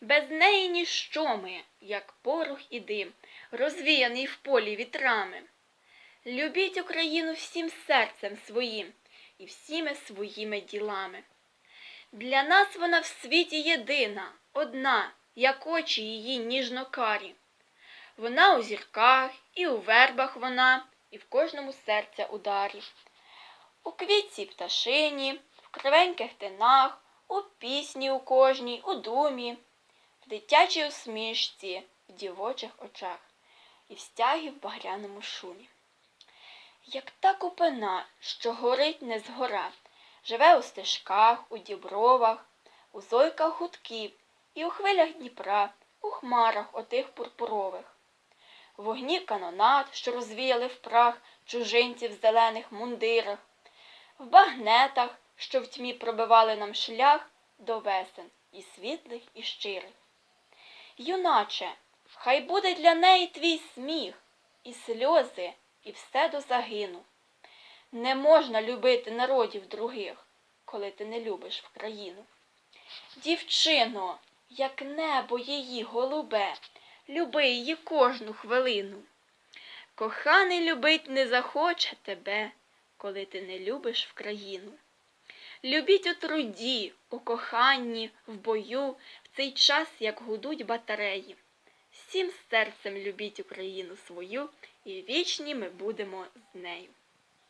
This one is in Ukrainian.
Без неї ніщо ми, як порох і дим, розвіяний в полі вітрами. Любіть Україну всім серцем своїм і всіми своїми ділами. Для нас вона в світі єдина, одна, як очі її ніжно-карі. Вона у зірках, і у вербах вона, і в кожному серця ударі. У квітці пташині, в кривеньких тинах, у пісні у кожній, у думі, дитячій усмішці, в дівочих очах і в стягі в багряному шумі. Як та купина, що горить не згора, живе у стежках, у дібровах, у зойках гудків і у хвилях Дніпра, у хмарах отих пурпурових. В вогні канонат, що розвіяли в прах чужинців в зелених мундирах, в багнетах, що в тьмі пробивали нам шлях до весен і світлих, і щирих. Юначе, хай буде для неї твій сміх, і сльози, і все до загину. Не можна любити народів других, коли ти не любиш в країну. Дівчино, як небо її голубе, люби її кожну хвилину. Коханий любить не захоче тебе, коли ти не любиш в країну. Любіть у труді, у коханні, в бою, в цей час, як гудуть батареї. Всім серцем любіть Україну свою, і вічні ми будемо з нею.